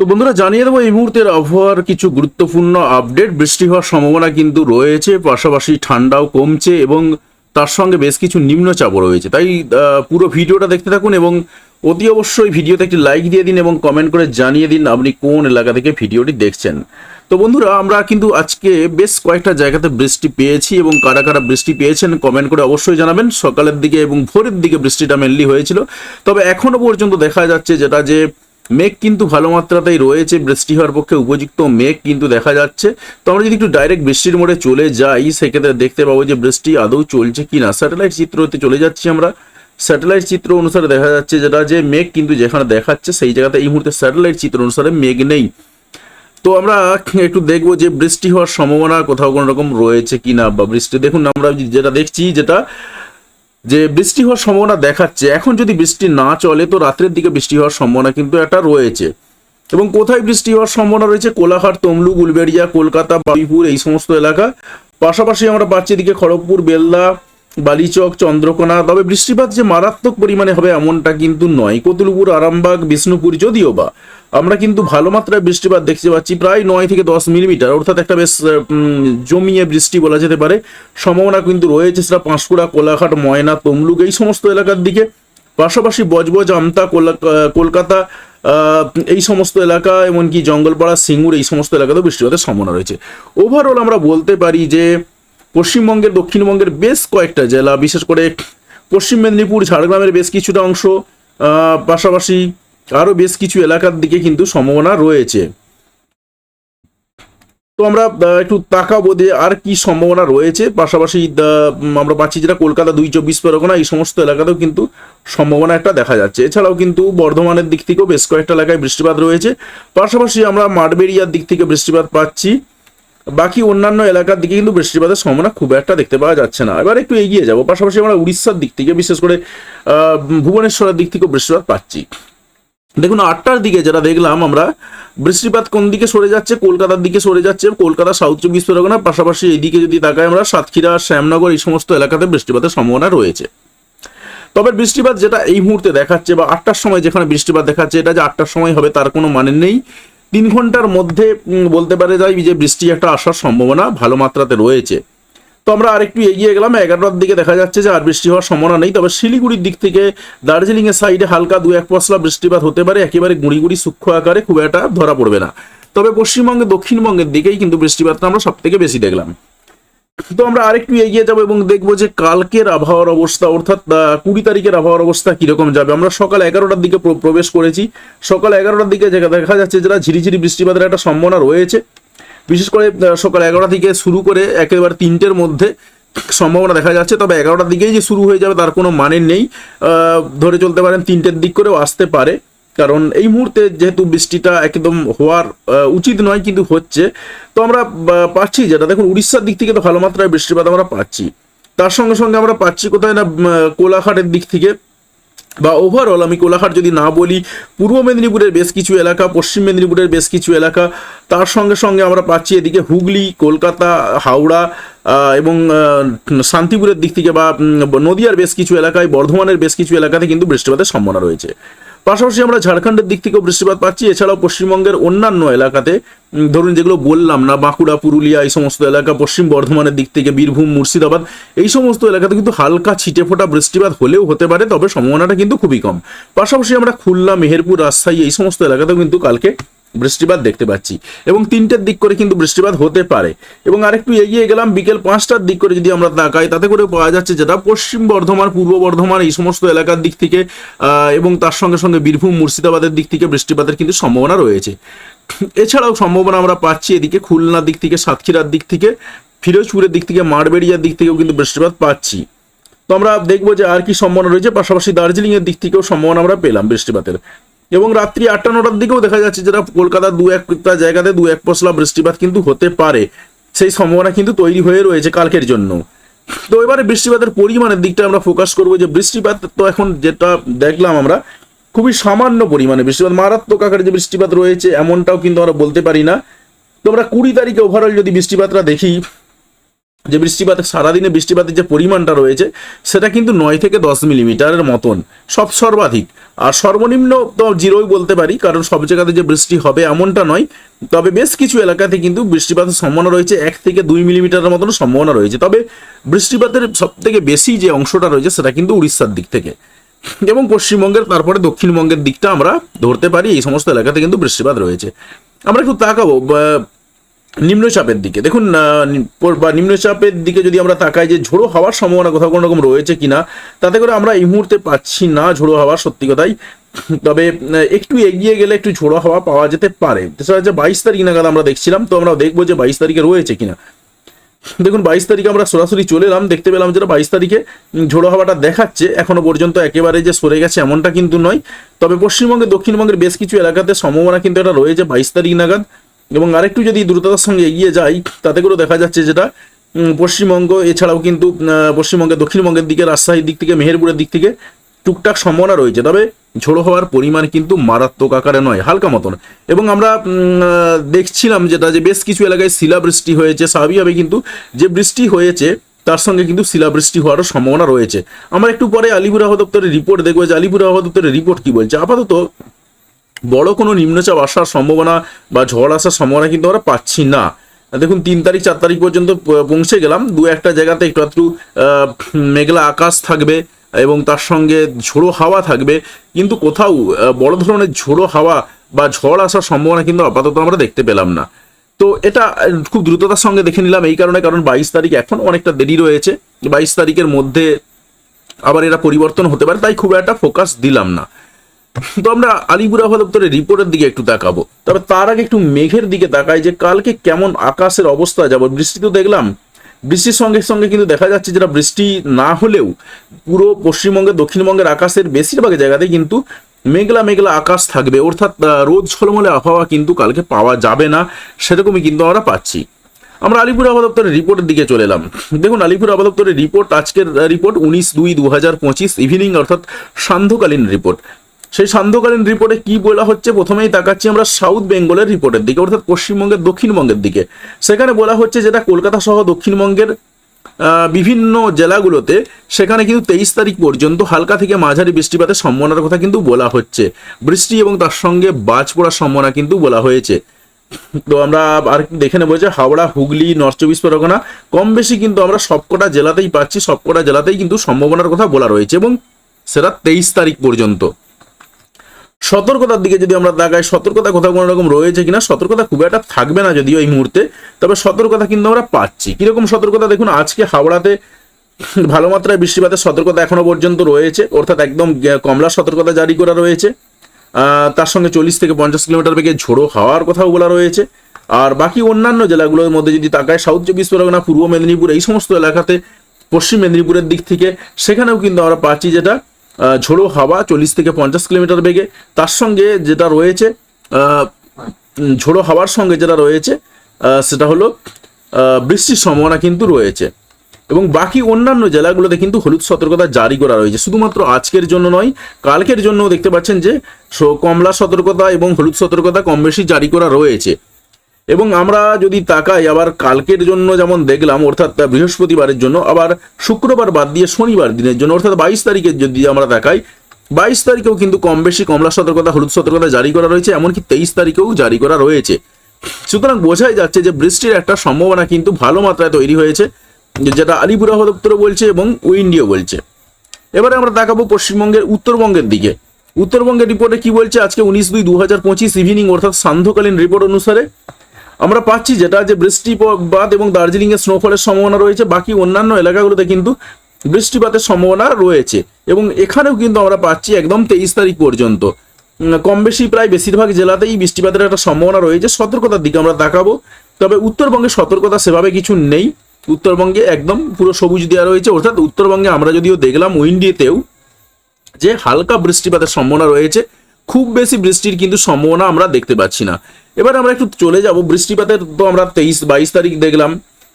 তো বন্ধুরা, জানিয়ে দেবো এই মুহূর্তের আবহাওয়ার কিছু গুরুত্বপূর্ণ আপডেট। বৃষ্টি হওয়ার সম্ভাবনা কিন্তু রয়েছে, পাশাপাশি ঠান্ডাও কমছে এবং তার সঙ্গে বেশ কিছু নিম্নচাপও রয়েছে। তাই পুরো ভিডিওটা দেখতে থাকুন এবং অতি অবশ্যই ভিডিওতে একটি লাইক দিয়ে দিন এবং কমেন্ট করে জানিয়ে দিন আপনি কোন এলাকা থেকে ভিডিওটি দেখছেন। তো বন্ধুরা, আমরা কিন্তু আজকে বেশ কয়েকটা জায়গাতে বৃষ্টি পেয়েছি এবং কারা কারা বৃষ্টি পেয়েছেন কমেন্ট করে অবশ্যই জানাবেন। সকালের দিকে এবং ভোরের দিকে বৃষ্টিটা মেনলি হয়েছিল। তবে এখনও পর্যন্ত দেখা যাচ্ছে যেটা যে মেঘ কিন্তু ভালো মাত্রাতেই রয়েছে, বৃষ্টি হওয়ার পক্ষে উপযুক্ত মেঘ কিন্তু দেখা যাচ্ছে। তো আমরা যদি একটু ডাইরেক্ট বৃষ্টির মোড়ে চলে যাই, সেক্ষেত্রে দেখতে পাবো যে বৃষ্টি আদৌ চলছে কি না স্যাটেলাইট চিত্রতে চলে যাচ্ছি আমরা। স্যাটেলাইট চিত্র অনুসারে দেখা যাচ্ছে যেটা যে মেঘ কিন্তু যেখানে দেখাচ্ছে সেই জায়গাতে এই মুহূর্তে স্যাটেলাইট চিত্র অনুসারে মেঘ নেই। তো আমরা একটু দেখব যে বৃষ্টি হওয়ার সম্ভাবনা কোথাও কোনো রকম রয়েছে কিনা বা বৃষ্টি। দেখুন, আমরা যেটা দেখছি যেটা যে বৃষ্টি হওয়ার সম্ভাবনা দেখাচ্ছে। এখন যদি বৃষ্টি না চলে, তো রাত্রের দিকে বৃষ্টি হওয়ার সম্ভাবনা কিন্তু একটা রয়েছে। এবং কোথায় বৃষ্টি হওয়ার সম্ভাবনা রয়েছে? কোলাহার তমলুক, উলবেড়িয়া, কলকাতা বাবিপুর এই সমস্ত এলাকা। পাশাপাশি আমরা পাচ্ছি এদিকে খড়গপুর, বেলদা বালিচক, চন্দ্রকোনা, তবে বৃষ্টিপাত যে মারাত্মক পরিমাণে হবে এমনটা কিন্তু নয়। কতুলপুর, আরামবাগ, বিষ্ণুপুর যদিও বা। আমরা কিন্তু ভালো মাত্রায় বৃষ্টিপাত দেখতে পাচ্ছি, প্রায় নয় থেকে দশ মিলিমিটার। অর্থাৎ একটা বেশ জমিয়ে বৃষ্টি বলা যেতে পারে। সম্ভাবনা কিন্তু রয়েছে সেটা পাঁশকুড়া, কোলাঘাট, ময়না, তমলুক এই সমস্ত এলাকার দিকে। পাশাপাশি বজবজ, আমতা, কোলা- কলকাতা এই সমস্ত এলাকা, এমনকি জঙ্গলপাড়া, সিঙ্গুর এই সমস্ত এলাকাতেও বৃষ্টিপাতের সম্ভাবনা রয়েছে। ওভারঅল আমরা বলতে পারি যে পশ্চিমবঙ্গের, দক্ষিণবঙ্গের বেশ কয়েকটা জেলা, বিশেষ করে পশ্চিম মেদিনীপুর, ঝাড়গ্রামের বেশ কিছুটা অংশ পাশাপাশি আরও বেশ কিছু এলাকার দিকে কিন্তু সম্ভাবনা রয়েছে। তো আমরা একটু তাকাবো যে আর কি সম্ভাবনা রয়েছে, পাশাপাশি আমরা পাচ্ছি যেটা কলকাতা দুই চব্বিশ পরগনা, এই সমস্ত এলাকাতেও কিন্তু সম্ভাবনা একটা দেখা যাচ্ছে। এছাড়াও কিন্তু বর্ধমানের দিক থেকেও বেশ কয়েকটা এলাকায় বৃষ্টিপাত রয়েছে। পাশাপাশি আমরা মাঠবেড়িয়ার দিক থেকে বৃষ্টিপাত পাচ্ছি। বাকি অন্যান্য এলাকার দিকে কিন্তু বৃষ্টিপাতের সম্ভাবনা খুব একটা দেখতে পাওয়া যাচ্ছে না। এবার একটু এগিয়ে যাব। পাশাপাশি আমরা উড়িষ্যার দিক থেকে, বিশেষ করে ভুবনেশ্বরের দিক থেকেও বৃষ্টিপাত পাচ্ছি। দেখুন, আটটার দিকে যেটা দেখলাম আমরা, বৃষ্টিপাত কোন দিকে সরে যাচ্ছে? কলকাতার দিকে সরে যাচ্ছে। কলকাতা, সাউথ চব্বিশ পরগনার পাশাপাশি এইদিকে যদি তাকাই আমরা, সাতক্ষীরা, শ্যামনগর, এই সমস্ত এলাকাতে বৃষ্টিপাতের সম্ভাবনা রয়েছে। তবে বৃষ্টিপাত যেটা এই মুহূর্তে দেখাচ্ছে বা আটটার সময় যেখানে বৃষ্টিপাত দেখাচ্ছে, এটা যে আটটার সময় হবে, তার কোনো মানে নেই। তিন ঘণ্টার মধ্যে বলতে পারে যাই যে বৃষ্টি একটা আসার সম্ভাবনা ভালো মাত্রাতে রয়েছে। তো আমরা আরেকটু এগিয়ে গেলাম, এগারোটার দিকে দেখা যাচ্ছে যে আর বৃষ্টি হওয়ার সম্ভাবনা নেই, তবে শিলিগুড়ির দিক থেকে দার্জিলিং এর সাইডে হালকা দু এক পশলা বৃষ্টিপাত হতে পারে, একেবারে গুঁড়ি গুঁড়ি সূক্ষ্ম আকারে খুব একটা ধরা পড়বে না। তবে পশ্চিমবঙ্গে দক্ষিণবঙ্গের দিকেই কিন্তু বৃষ্টিপাতটা আমরা সব থেকে বেশি দেখলাম। তো আমরা আরেকটু এগিয়ে যাব এবং দেখব যে কালকের আবহাওয়ার অবস্থা, অর্থাৎ কুড়ি তারিখের আবহাওয়ার অবস্থা কীরকম যাবে। আমরা সকাল এগারোটার দিকে প্রবেশ করেছি। সকাল এগারোটার দিকে দেখা যাচ্ছে যেটা ঝিরিঝিরি বৃষ্টিপাতের একটা সম্ভাবনা রয়েছে। বিশেষ করে সকাল এগারোটা থেকে শুরু করে একেবারে তিনটের মধ্যে সম্ভাবনা দেখা যাচ্ছে। তবে এগারোটার দিকেই যে শুরু হয়ে যাবে তার কোনো মানে নেই। ধরে চলতে পারেন, তিনটের দিক করেও আসতে পারে। কারণ এই মুহূর্তে যেহেতু বৃষ্টিটা একদম হওয়ার উচিত নয় কিন্তু হচ্ছে, তো আমরা পাচ্ছি যেটা। দেখুন, উড়িষ্যার দিক থেকে তো ভালো মাত্রায় বৃষ্টিপাত আমরা পাচ্ছি। তার সঙ্গে সঙ্গে আমরা পাচ্ছি কোথায় না কোলাঘাটের দিক থেকে। বা ওভারঅল আমি কোলাঘাট যদি না বলি, পূর্ব মেদিনীপুরের বেশ কিছু এলাকা, পশ্চিম মেদিনীপুরের বেশ কিছু এলাকা, তার সঙ্গে সঙ্গে আমরা পাচ্ছি এদিকে হুগলি, কলকাতা, হাওড়া এবং শান্তিপুরের দিক থেকে বা নদিয়ার বেশ কিছু এলাকায়, বর্ধমানের বেশ কিছু এলাকাতে কিন্তু বৃষ্টিপাতের সম্ভাবনা রয়েছে। পাশাপাশি আমরা ঝাড়খণ্ডের দিক থেকেও বৃষ্টিপাত পাচ্ছি। এছাড়াও পশ্চিমবঙ্গের অন্যান্য এলাকাতে ধরুন যেগুলো বললাম না, বাঁকুড়া, পুরুলিয়া, এই সমস্ত এলাকা, পশ্চিম বর্ধমানের দিক থেকে বীরভূম, মুর্শিদাবাদ, এই সমস্ত এলাকাতে কিন্তু হালকা ছিটে ফোটা বৃষ্টিপাত হলেও হতে পারে, তবে সম্ভাবনাটা কিন্তু খুবই কম। পাশাপাশি আমরা খুলনা, মেহেরপুর, রাজশাহী, এই সমস্ত এলাকাতেও কিন্তু কালকে বৃষ্টিপাত দেখতে পাচ্ছি। এবং তিনটের দিক করে কিন্তু বৃষ্টিপাত হতে পারে। এবং আরেকটু এগিয়ে গেলাম, বিকেল পাঁচটার দিক করে যদি আমরা তাকাই, তাতে করে পাওয়া যাচ্ছে যেটা পশ্চিম বর্ধমান, পূর্ব বর্ধমান, এই সমস্ত এলাকার দিক থেকে এবং তার সঙ্গে সঙ্গে বীরভূম, মুর্শিদাবাদের দিক থেকে বৃষ্টিপাতের কিন্তু সম্ভাবনা রয়েছে। এছাড়াও সম্ভাবনা আমরা পাচ্ছি এদিকে খুলনার দিক থেকে, সাতক্ষীরার দিক থেকে, ফিরোজপুরের দিক থেকে মারবেড়িয়ার দিক থেকেও কিন্তু বৃষ্টিপাত পাচ্ছি। তো আমরা দেখব যে আর কি সম্ভাবনা রয়েছে, পাশাপাশি দার্জিলিং এর দিক থেকেও সম্ভাবনা আমরা পেলাম বৃষ্টিপাতের। এবং রাত্রি আটটা নটার দিকেও দেখা যাচ্ছে যেটা কলকাতার দু একটা জায়গাতে দু এক পশলা বৃষ্টিপাত কিন্তু হতে পারে। সেই সম্ভাবনা কিন্তু তৈরি হয়ে রয়েছে কালকের জন্য। তো এবারে বৃষ্টিপাতের পরিমাণের দিকটা আমরা ফোকাস করব যে বৃষ্টিপাত তো এখন যেটা দেখলাম আমরা, খুবই সামান্য পরিমাণে বৃষ্টিপাত। মারাত্মক আকারে যে বৃষ্টিপাত রয়েছে এমনটাও কিন্তু আমরা বলতে পারি না। তো আমরা কুড়ি তারিখে ওভারঅল যদি বৃষ্টিপাতটা দেখি যে বৃষ্টিপাত, সারাদিনে বৃষ্টিপাতের যে পরিমাণটা রয়েছে, সেটা কিন্তু নয় থেকে দশ মিলিমিটারের মতন। সব সর্বাধিক। আর সর্বনিম্ন তো জিরোই বলতে পারি, কারণ সব জায়গাতে যে বৃষ্টি হবে এমনটা নয়। তবে বেশ কিছু এলাকাতে কিন্তু বৃষ্টিপাতের সম্ভাবনা রয়েছে, এক থেকে দুই মিলিমিটারের মতন সম্ভাবনা রয়েছে। তবে বৃষ্টিপাতের সব থেকে বেশি যে অংশটা রয়েছে, সেটা কিন্তু উড়িষ্যার দিক থেকে। এবং পশ্চিমবঙ্গের, তারপরে দক্ষিণবঙ্গের দিকটা আমরা ধরতে পারি, এই সমস্ত এলাকাতে কিন্তু বৃষ্টিপাত রয়েছে। আমরা একটু তাকাবো নিম্নচাপের দিকে। দেখুন বা নিম্নচাপের দিকে যদি আমরা তাকাই যে ঝোড়ো হাওয়ার সম্ভাবনা কোথাও কোনো রকম রয়েছে কিনা, তাতে করে আমরা এই মুহূর্তে পাচ্ছি না ঝোড়ো হাওয়া সত্যি কথাই। তবে একটু এগিয়ে গেলে একটু ঝোড়ো হাওয়া পাওয়া যেতে পারে। সেটা হচ্ছে বাইশ তারিখ নাগাদ আমরা দেখছিলাম, তো আমরা দেখব যে বাইশ তারিখে রয়েছে কিনা। দেখুন, বাইশ তারিখে আমরা সরাসরি চলে এলাম, দেখতে পেলাম যেটা বাইশ তারিখে ঝোড়ো হাওয়াটা দেখাচ্ছে। এখনও পর্যন্ত একেবারে যে সরে গেছে এমনটা কিন্তু নয়। তবে পশ্চিমবঙ্গে দক্ষিণবঙ্গের বেশ কিছু এলাকাতে সম্ভাবনা কিন্তু এটা রয়েছে বাইশ তারিখ নাগাদ। এবং আরেকটু যদি দ্রুততার সঙ্গে এগিয়ে যাই তাতে করেও দেখা যাচ্ছে যেটা পশ্চিমবঙ্গ এছাড়াও কিন্তু আহ, পশ্চিমবঙ্গের দক্ষিণবঙ্গের দিকে রাজশাহীর দিক থেকে মেহেরপুরের দিক থেকে টুকটাক সম্ভাবনা রয়েছে। তবে ঝোড়ো হওয়ার পরিমাণ কিন্তু মারাত্মক আকারে নয় হালকা মতন। এবং আমরা দেখছিলাম যেটা যে বেশ কিছু এলাকায় শিলাবৃষ্টি হয়েছে। স্বাভাবিকভাবে কিন্তু যে বৃষ্টি হয়েছে তার সঙ্গে কিন্তু শিলাবৃষ্টি হওয়ারও সম্ভাবনা রয়েছে। আমরা একটু পরে আলিপুর আহ দপ্তরের রিপোর্ট দেখব। যে আলিপুর আবহাওয়া দপ্তরের রিপোর্ট কি বলছে? আপাতত বড় কোনো নিম্নচাপ আসার সম্ভাবনা বা ঝড় আসার সম্ভাবনা কিন্তু আমরা পাচ্ছি না। দেখুন, তিন তারিখ, চার তারিখ পর্যন্ত পৌঁছে গেলাম। দু একটা জায়গাতে একটু একটু মেঘলা আকাশ থাকবে এবং তার সঙ্গে ঝোড়ো হাওয়া থাকবে। কিন্তু কোথাও বড় ধরনের ঝোড়ো হাওয়া বা ঝড় আসার সম্ভাবনা কিন্তু আপাতত আমরা দেখতে পেলাম না। তো এটা খুব দ্রুততার সঙ্গে দেখে নিলাম এই কারণে, কারণ বাইশ তারিখ এখন অনেকটা দেরি রয়েছে। বাইশ তারিখের মধ্যে আবার এরা পরিবর্তন হতে পারে, তাই খুব একটা ফোকাস দিলাম না। তো আমরা আলিপুর আবহাওয়া দপ্তরের রিপোর্টের দিকে একটু তাকাবো। তবে তার আগে একটু মেঘের দিকে তাকাই যে কালকে কেমন আকাশের অবস্থা যাব। বৃষ্টি তো দেখলাম। বৃষ্টির সঙ্গে সঙ্গে কিন্তু দেখা যাচ্ছে যেটা বৃষ্টি না হলেও পুরো পশ্চিমবঙ্গের, দক্ষিণবঙ্গের আকাশের বেশিরভাগ জায়গাতে কিন্তু মেঘলা মেঘলা আকাশ থাকবে। অর্থাৎ রোদ ঝলমলে আবহাওয়া কিন্তু কালকে পাওয়া যাবে না, সেরকমই কিন্তু আমরা পাচ্ছি। আমরা আলিপুর আবহাওয়া দপ্তরের রিপোর্টের দিকে চলে এলাম। দেখুন, আলিপুর আবহাওয়া দপ্তরের রিপোর্ট আজকের রিপোর্ট উনিশ দুই দু হাজার পঁচিশ ইভিনিং অর্থাৎ সান্ধ্যকালীন রিপোর্ট সেই সান্ধ্যকালীন রিপোর্টে কি বলা হচ্ছে? প্রথমেই তাকাচ্ছি আমরা সাউথ বেঙ্গলের রিপোর্টের দিকে, অর্থাৎ পশ্চিমবঙ্গের দক্ষিণবঙ্গের দিকে। সেখানে বলা হচ্ছে যেটা কলকাতা সহ দক্ষিণবঙ্গের বিভিন্ন জেলাগুলোতে সেখানে কিন্তু তেইশ তারিখ পর্যন্ত হালকা থেকে মাঝারি বৃষ্টিপাতের সম্ভাবনার কথা কিন্তু বলা হচ্ছে। বৃষ্টি এবং তার সঙ্গে বাজ পড়ার সম্ভাবনা কিন্তু বলা হয়েছে। তো আমরা আর দেখে নেব যে হাওড়া, হুগলি নর্থ চব্বিশ পরগনা, কম বেশি কিন্তু আমরা সবকটা জেলাতেই পাচ্ছি, সবকটা জেলাতেই কিন্তু সম্ভাবনার কথা বলা রয়েছে এবং সেটা তেইশ তারিখ পর্যন্ত। সতর্কতার দিকে যদি আমরা তাকাই সতর্কতা কোথাও কোনো রকম রয়েছে কিনা? সতর্কতা খুব একটা থাকবে না যদিও এই মুহূর্তে। তবে সতর্কতা কিন্তু আমরা পাচ্ছি। কীরকম সতর্কতা? দেখুন, আজকে হাওড়াতে ভালো মাত্রায় বৃষ্টিপাতের সতর্কতা এখনও পর্যন্ত রয়েছে। অর্থাৎ একদম কমলা সতর্কতা জারি করা রয়েছে। তার সঙ্গে চল্লিশ থেকে পঞ্চাশ কিলোমিটার বেগে ঝোড়ো হাওয়ার কথাও বলা রয়েছে। আর বাকি অন্যান্য জেলাগুলোর মধ্যে যদি তাকায় সাউথ চব্বিশ পরগনা, পূর্ব মেদিনীপুর, এই সমস্ত এলাকাতে পশ্চিম মেদিনীপুরের দিক থেকে সেখানেও কিন্তু আমরা পাচ্ছি যেটা ঝোড়ো হাওয়া চল্লিশ থেকে পঞ্চাশ কিলোমিটার বেগে। তার সঙ্গে যেটা রয়েছে ঝোড়ো হাওয়ার সঙ্গে যেটা রয়েছে সেটা হলো বৃষ্টির সম্ভাবনা কিন্তু রয়েছে। এবং বাকি অন্যান্য জেলাগুলোতে কিন্তু হলুদ সতর্কতা জারি করা রয়েছে। শুধুমাত্র আজকের জন্য নয়, কালকের জন্য দেখতে পাচ্ছেন যে কমলা সতর্কতা এবং হলুদ সতর্কতা কম বেশি জারি করা রয়েছে। এবং আমরা যদি তাকাই আবার কালকের জন্য যেমন দেখলাম, অর্থাৎ বৃহস্পতিবারের জন্য, আবার শুক্রবার বাদ দিয়ে শনিবার দিনের জন্য, অর্থাৎ বাইশ তারিখের যদি আমরা তাকাই, বাইশ তারিখেও কিন্তু কম বেশি কমলা সতর্কতা, হলুদ সতর্কতা জারি করা রয়েছে, এমনকি তেইশ তারিখেও জারি করা রয়েছে। সুতরাং বোঝাই যাচ্ছে যে বৃষ্টির একটা সম্ভাবনা কিন্তু ভালো মাত্রায় তৈরি হয়েছে যেটা আলিপুর দপ্তরও বলছে এবং উইন্ডিও বলছে। এবারে আমরা দেখাবো পশ্চিমবঙ্গের উত্তরবঙ্গের দিকে। উত্তরবঙ্গের রিপোর্টে কি বলছে? আজকে উনিশ দুই দু হাজার পঁচিশ ইভিনিং অর্থাৎ সান্ধ্যকালীন রিপোর্ট অনুসারে আমরা পাচ্ছি যেটা যে বৃষ্টিপাত এবং দার্জিলিং এর স্নোফলের সম্ভাবনা রয়েছে। বাকি অন্যান্য এলাকাগুলোতে কিন্তু বৃষ্টিপাতের সম্ভাবনা রয়েছে এবং এখানেও কিন্তু আমরা পাচ্ছি একদম তেইশ তারিখ পর্যন্ত। কম বেশি প্রায় বেশিরভাগ জেলাতেই বৃষ্টিপাতের একটা সম্ভাবনা রয়েছে। সতর্কতার দিকে আমরা তাকাবো। তবে উত্তরবঙ্গে সতর্কতা সেভাবে কিছু নেই। উত্তরবঙ্গে একদম পুরো সবুজ দেওয়া রয়েছে। অর্থাৎ উত্তরবঙ্গে আমরা যদিও দেখলাম উইন্ডিতেও যে হালকা বৃষ্টিপাতের সম্ভাবনা রয়েছে খুব বেশি বৃষ্টির কিন্তু সম্ভাবনা আমরা দেখতে পাচ্ছি না। এবার আমরা একটু চলে যাব। বৃষ্টিপাতের তো আমরা তেইশ, বাইশ তারিখ দেখলাম,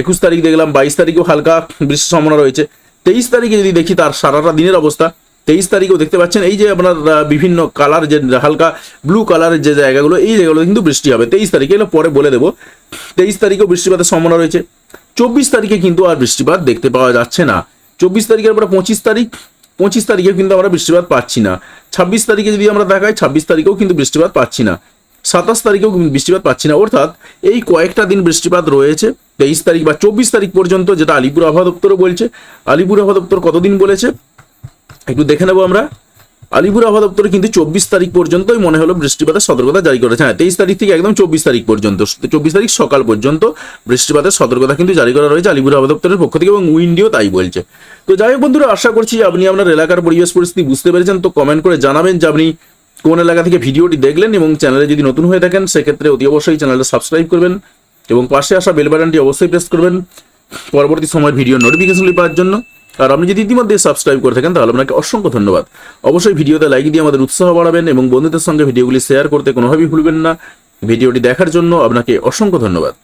একুশ তারিখ দেখলাম, বাইশ তারিখেও হালকা বৃষ্টির সম্ভাবনা রয়েছে। তেইশ তারিখে যদি দেখি তার সারাটা দিনের অবস্থা, তেইশ তারিখেও দেখতে পাচ্ছেন এই যে আপনার বিভিন্ন কালার যে হালকা ব্লু কালারের যে জায়গাগুলো, এই জায়গাগুলো কিন্তু বৃষ্টি হবে। তেইশ তারিখে এগুলো পরে বলে দেবো। তেইশ তারিখেও বৃষ্টিপাতের সম্ভাবনা রয়েছে। চব্বিশ তারিখে কিন্তু আর বৃষ্টিপাত দেখতে পাওয়া যাচ্ছে না। চব্বিশ তারিখের পরে পঁচিশ তারিখ পঁচিশ তারিখেও কিন্তু আমরা বৃষ্টিপাত পাচ্ছি না। ছাব্বিশ তারিখে যদি আমরা দেখাই, ছাব্বিশ তারিখেও কিন্তু বৃষ্টিপাত পাচ্ছি না। সাতাশ তারিখেও বৃষ্টিপাত পাচ্ছি না। অর্থাৎ এই কয়েকটা দিন বৃষ্টিপাত রয়েছে। তেইশ তারিখ বা চব্বিশ তারিখ পর্যন্ত যেটা আলিপুর আবহাওয়া দপ্তরও বলছে। আলিপুর আবহাওয়া দপ্তর কতদিন বলেছে? একটু দেখে নেব আমরা। আলিপুর আবহাওয়া দপ্তর কিন্তু চব্বিশ তারিখ পর্যন্তই মনে হলো বৃষ্টিপাতের সতর্কতা জারি করেছে। হ্যাঁ তেইশ তারিখ থেকে একদম চব্বিশ তারিখ পর্যন্ত, চব্বিশ তারিখ সকাল পর্যন্ত বৃষ্টিপাতের সতর্কতা কিন্তু জারি করা রয়েছে আলিপুর আবহাওয়া দপ্তরের পক্ষ থেকে এবং উইন্ডিও তাই বলছে। তো যাই হোক বন্ধুরা, আশা করছি আপনি আপনার এলাকার পরিবেশ পরিস্থিতি বুঝতে পেরেছেন। তো কমেন্ট করে জানাবেন যে আপনি কোন এলাকা থেকে ভিডিওটি দেখলেন এবং চ্যানেলে যদি নতুন হয়ে থাকেন, সেক্ষেত্রে অতি অবশ্যই চ্যানেলটা সাবস্ক্রাইব করবেন এবং পাশে আসা বেল বাটনটি অবশ্যই প্রেস করবেন। পরবর্তী সময়ের ভিডিও নোটিফিকেশনগুলি পাওয়ার জন্য। আর আপনি যদি ইতিমধ্যে সাবস্ক্রাইব করে থাকেন, তাহলে আপনাকে অসংখ্য ধন্যবাদ। অবশ্যই ভিডিওতে লাইক দিয়ে আমাদের উৎসাহ বাড়াবেন এবং বন্ধুদের সঙ্গে ভিডিওগুলি শেয়ার করতে কোনোভাবেই ভুলবেন না। ভিডিওটি দেখার জন্য আপনাকে অসংখ্য ধন্যবাদ।